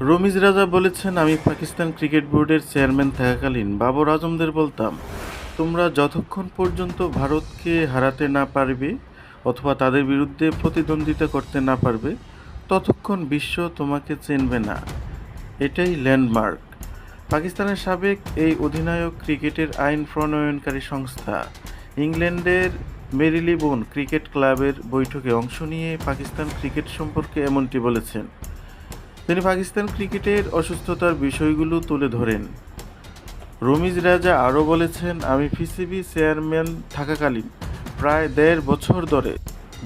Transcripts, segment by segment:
রমিজ রাজা বলেছেন, আমি পাকিস্তান ক্রিকেট বোর্ডের চেয়ারম্যান থাকাকালীন বাবর আজমদের বলতাম, তোমরা যতক্ষণ পর্যন্ত ভারতকে হারাতে না পারবে অথবা তাদের বিরুদ্ধে প্রতিদ্বন্দ্বিতা করতে না পারবে, ততক্ষণ বিশ্ব তোমাকে চিনবে না। এটাই ল্যান্ডমার্ক। পাকিস্তানের সাবেক এই অধিনায়ক ক্রিকেটের আইন প্রণয়নকারী সংস্থা, ইংল্যান্ডের মেরিলিবোন ক্রিকেট ক্লাবের বৈঠকে অংশ নিয়ে পাকিস্তান ক্রিকেট সম্পর্কে এমনটি বলেছেন। তিনি পাকিস্তান ক্রিকেটের অসুস্থতার বিষয়গুলো তুলে ধরেন। রমিজ রাজা আরও বলেছেন, আমি পিসিবি চেয়ারম্যান থাকাকালীন প্রায় দেড় বছর ধরে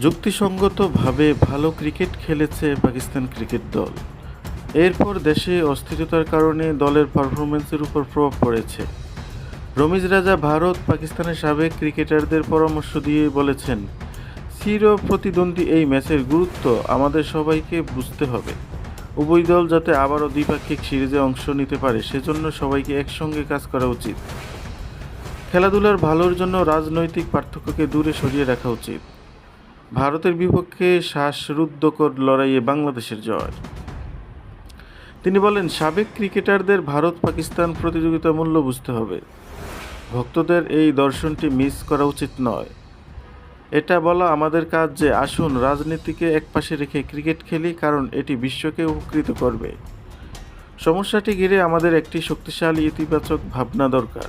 যুক্তিসঙ্গতভাবে ভালো ক্রিকেট খেলেছে পাকিস্তান ক্রিকেট দল। এরপর দেশে অস্থিরতার কারণে দলের পারফরমেন্সের উপর প্রভাব পড়েছে। রমিজ রাজা ভারত পাকিস্তানের সাবেক ক্রিকেটারদের পরামর্শ দিয়ে বলেছেন, চির প্রতিদ্বন্দ্বী এই ম্যাচের গুরুত্ব আমাদের সবাইকে বুঝতে হবে। উভয় দল যাতে আবারও দ্বিপাক্ষিক সিরিজে অংশ নিতে পারে, সেজন্য সবাইকে একসঙ্গে কাজ করা উচিত। খেলাধুলার ভালোর জন্য রাজনৈতিক পার্থক্যকে দূরে সরিয়ে রাখা উচিত। ভারতের বিপক্ষে শ্বাসরুদ্ধকর লড়াইয়ে বাংলাদেশের জয়। তিনি বলেন, সাবেক ক্রিকেটারদের ভারত পাকিস্তান প্রতিযোগিতা মূল্য বুঝতে হবে। ভক্তদের এই দর্শনটি মিস করা উচিত নয়। এটা বলা আমাদের কাজ যে আসুন রাজনীতিকে একপাশে রেখে ক্রিকেট খেলি, কারণ এটি বিশ্বকে উপকৃত করবে। সমস্যাটি ঘিরে আমাদের একটি শক্তিশালী, ইতিবাচক ভাবনা দরকার।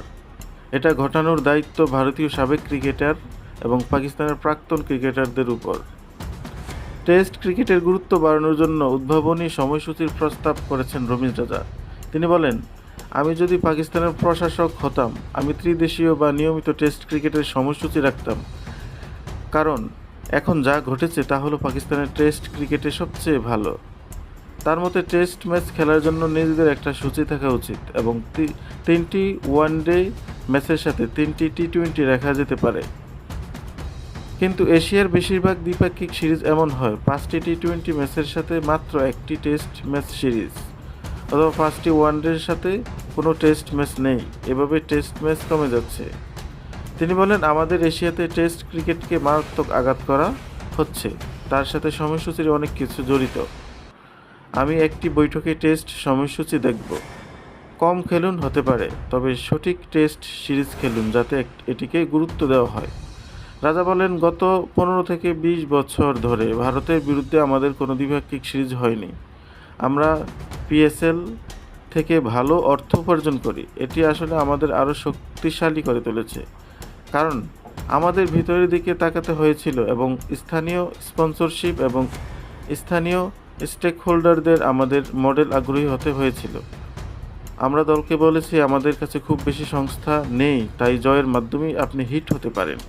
এটা ঘটানোর দায়িত্ব ভারতীয় সাবেক ক্রিকেটার এবং পাকিস্তানের প্রাক্তন ক্রিকেটারদের উপর। টেস্ট ক্রিকেটের গুরুত্ব বাড়ানোর জন্য উদ্ভাবনী সময়সূচির প্রস্তাব করেছেন রমিজ রাজা। তিনি বলেন, আমি যদি পাকিস্তানের প্রশাসক হতাম, আমি ত্রিদেশীয় বা নিয়মিত টেস্ট ক্রিকেটের সময়সূচি রাখতাম। কারণ, এখন যা ঘটেছে তা হলো পাকিস্তানের টেস্ট ক্রিকেটে সবচেয়ে ভালো। তার মতে, টেস্ট ম্যাচ খেলার জন্য নিজেদের একটা সূচি থাকা উচিত এবং তিনটি ওয়ানডে ম্যাচের সাথে তিনটি টি টোয়েন্টি রাখা যেতে পারে। কিন্তু এশিয়ার বেশিরভাগ দ্বিপাক্ষিক সিরিজ এমন হয়, পাঁচটি টি টোয়েন্টি ম্যাচের সাথে মাত্র একটি টেস্ট ম্যাচ সিরিজ, অথবা পাঁচটি ওয়ান ওয়ানডের সাথে কোনো টেস্ট ম্যাচ নেই। এভাবে টেস্ট ম্যাচ কমে যাচ্ছে। তিনি বলেন, আমাদের এশিয়াতে টেস্ট ক্রিকেটকে মারাত্মক আঘাত করা হচ্ছে। তার সাথে সময়সূচির অনেক কিছু জড়িত। আমি একটি বৈঠকে টেস্ট সময়সূচি দেখব। কম খেলুন হতে পারে, তবে সঠিক টেস্ট সিরিজ খেলুন যাতে এটিকে গুরুত্ব দেওয়া হয়। রাজা বলেন, গত পনেরো থেকে বিশ বছর ধরে ভারতের বিরুদ্ধে আমাদের কোনো দ্বিপাক্ষিক সিরিজ হয়নি। আমরা পিএসএল থেকে ভালো অর্থ উপার্জন করি। এটি আসলে আমাদের আরও শক্তিশালী করে তুলেছে। কারণ আমাদের ভিতরের দিকে তাকাতে হয়েছিল এবং স্থানীয় স্পন্সরশিপ এবং স্থানীয় স্টেক হোল্ডারদের আমাদের মডেল আগ্রহী হতে হয়েছিল। আমরা দলকে বলেছি, আমাদের কাছে খুব বেশি সংস্থা নেই, তাই জয়ের মাধ্যমেই আপনি হিট হতে পারেন।